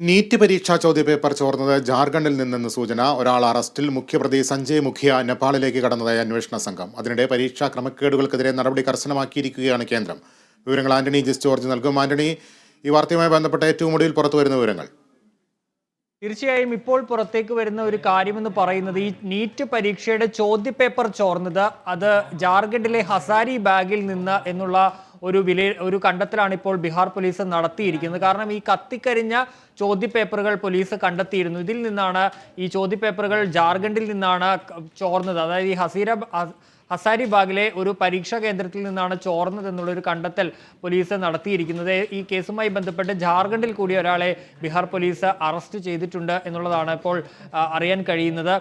NEET പരീക്ഷാ ചോദ്യപേപ്പർ ചോർന്നത് ജാർഖണ്ഡിൽ നിന്നെന്ന് സൂചന. ഒരാൾ അറസ്റ്റിൽ. മുഖ്യപ്രതി സഞ്ജയ് മുഖ്യ നേപ്പാളിലേക്ക് കടന്നതായി അന്വേഷണ സംഘം. അതിനിടെ പരീക്ഷാ ക്രമക്കേടുകൾക്കെതിരെ നടപടി കർശനമാക്കിയിരിക്കുകയാണ് കേന്ദ്രം. വിവരങ്ങൾ ആന്റണി ജിസ് ജോർജ് നൽകും. ആന്റണി ഈ വാർത്തയുമായി ബന്ധപ്പെട്ട ഏറ്റവും ഒടുവിൽ പുറത്തു വരുന്ന വിവരങ്ങൾ. തീർച്ചയായും ഇപ്പോൾ പുറത്തേക്ക് വരുന്ന ഒരു കാര്യമെന്ന് പറയുന്നത് ഈ നീറ്റ് പരീക്ഷയുടെ ചോദ്യപേപ്പർ ചോർന്നത് അത് ജാർഖണ്ഡിലെ ഹസാരി ബാഗിൽ നിന്ന് എന്നുള്ള ഒരു വില ഒരു കണ്ടെത്തലാണ് ഇപ്പോൾ ബീഹാർ പോലീസ് നടത്തിയിരിക്കുന്നത്. കാരണം ഈ കത്തിക്കരിഞ്ഞ ചോദ്യപേപ്പറുകൾ പോലീസ് കണ്ടെത്തിയിരുന്നു. ഇതിൽ നിന്നാണ് ഈ ചോദ്യപേപ്പറുകൾ ജാർഖണ്ഡിൽ നിന്നാണ് ചോർന്നത്. അതായത് ഈ ഹസീര ഹസാരിബാഗിലെ ഒരു പരീക്ഷാ കേന്ദ്രത്തിൽ നിന്നാണ് ചോർന്നത് എന്നുള്ളൊരു കണ്ടെത്തൽ പോലീസ് നടത്തിയിരിക്കുന്നത്. ഈ കേസുമായി ബന്ധപ്പെട്ട് ജാർഖണ്ഡിൽ കൂടി ഒരാളെ ബീഹാർ പോലീസ് അറസ്റ്റ് ചെയ്തിട്ടുണ്ട് എന്നുള്ളതാണ് ഇപ്പോൾ അറിയാൻ കഴിയുന്നത്.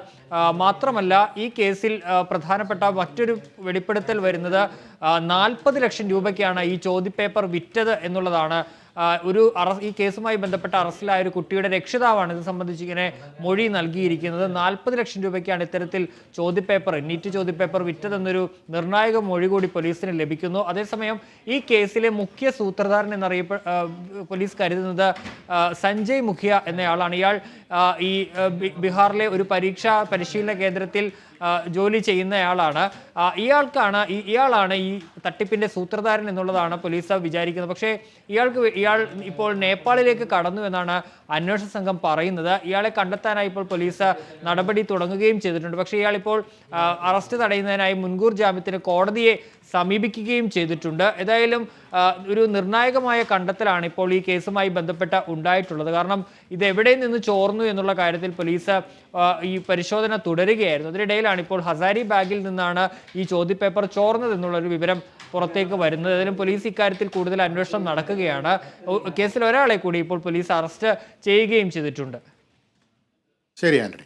മാത്രമല്ല ഈ കേസിൽ പ്രധാനപ്പെട്ട മറ്റൊരു വെളിപ്പെടുത്തൽ വരുന്നത് നാൽപ്പത് ലക്ഷം രൂപയ്ക്കാണ് ഈ ചോദ്യപേപ്പർ വിറ്റത് എന്നുള്ളതാണ് ഒരു ഈ കേസുമായി ബന്ധപ്പെട്ട അറസ്റ്റിലായ ഒരു കുട്ടിയുടെ രക്ഷിതാവാണ് ഇത് സംബന്ധിച്ച് ഇങ്ങനെ മൊഴി നൽകിയിരിക്കുന്നത്. നാൽപ്പത് ലക്ഷം രൂപയ്ക്കാണ് ഇത്തരത്തിൽ ചോദ്യപേപ്പർ നീറ്റ് ചോദ്യപേപ്പർ വിറ്റതെന്നൊരു നിർണായക മൊഴി കൂടി പോലീസിന് ലഭിക്കുന്നു. അതേസമയം ഈ കേസിലെ മുഖ്യ സൂത്രധാരൻ എന്നറിയപ്പെ പോലീസ് കരുതുന്നത് സഞ്ജയ് മുഖിയ എന്നയാളാണ്. ഇയാൾ ഈ ബിഹാറിലെ ഒരു പരീക്ഷാ പരിശീലന കേന്ദ്രത്തിൽ ജോലി ചെയ്യുന്നയാളാണ്. ഇയാൾക്കാണ് ഇയാളാണ് ഈ തട്ടിപ്പിന്റെ സൂത്രധാരൻ എന്നുള്ളതാണ് പോലീസ് വിചാരിക്കുന്നത്. പക്ഷേ ഇയാൾക്ക് ഇയാൾ ഇപ്പോൾ നേപ്പാളിലേക്ക് കടന്നു എന്നാണ് അന്വേഷണ സംഘം പറയുന്നത്. ഇയാളെ കണ്ടെത്താനായി ഇപ്പോൾ പോലീസ് നടപടി തുടങ്ങുകയും ചെയ്തിട്ടുണ്ട്. പക്ഷേ ഇയാൾ ഇപ്പോൾ അറസ്റ്റ് തടയുന്നതിനായി മുൻകൂർ ജാമ്യത്തിന് കോടതിയെ സമീപിക്കുകയും ചെയ്തിട്ടുണ്ട്. ഏതായാലും ഒരു നിർണായകമായ കണ്ടെത്തലാണ് ഇപ്പോൾ ഈ കേസുമായി ബന്ധപ്പെട്ട് ഉണ്ടായിട്ടുള്ളത്. കാരണം ഇത് എവിടെ നിന്ന് ചോർന്നു എന്നുള്ള കാര്യത്തിൽ പോലീസ് ഈ പരിശോധന തുടരുകയായിരുന്നു. അതിനിടയിലാണ് ഇപ്പോൾ ഹസാരി ബാഗിൽ നിന്നാണ് ഈ ചോദ്യപേപ്പർ ചോർന്നത് എന്നുള്ളൊരു വിവരം പുറത്തേക്ക് വരുന്നത്. ഏതായാലും പോലീസ് ഇക്കാര്യത്തിൽ കൂടുതൽ അന്വേഷണം നടക്കുകയാണ്. കേസിൽ ഒരാളെ കൂടി ഇപ്പോൾ പോലീസ് അറസ്റ്റ് ചെയ്യുകയും ചെയ്തിട്ടുണ്ട്. ശരി ആന്റണി.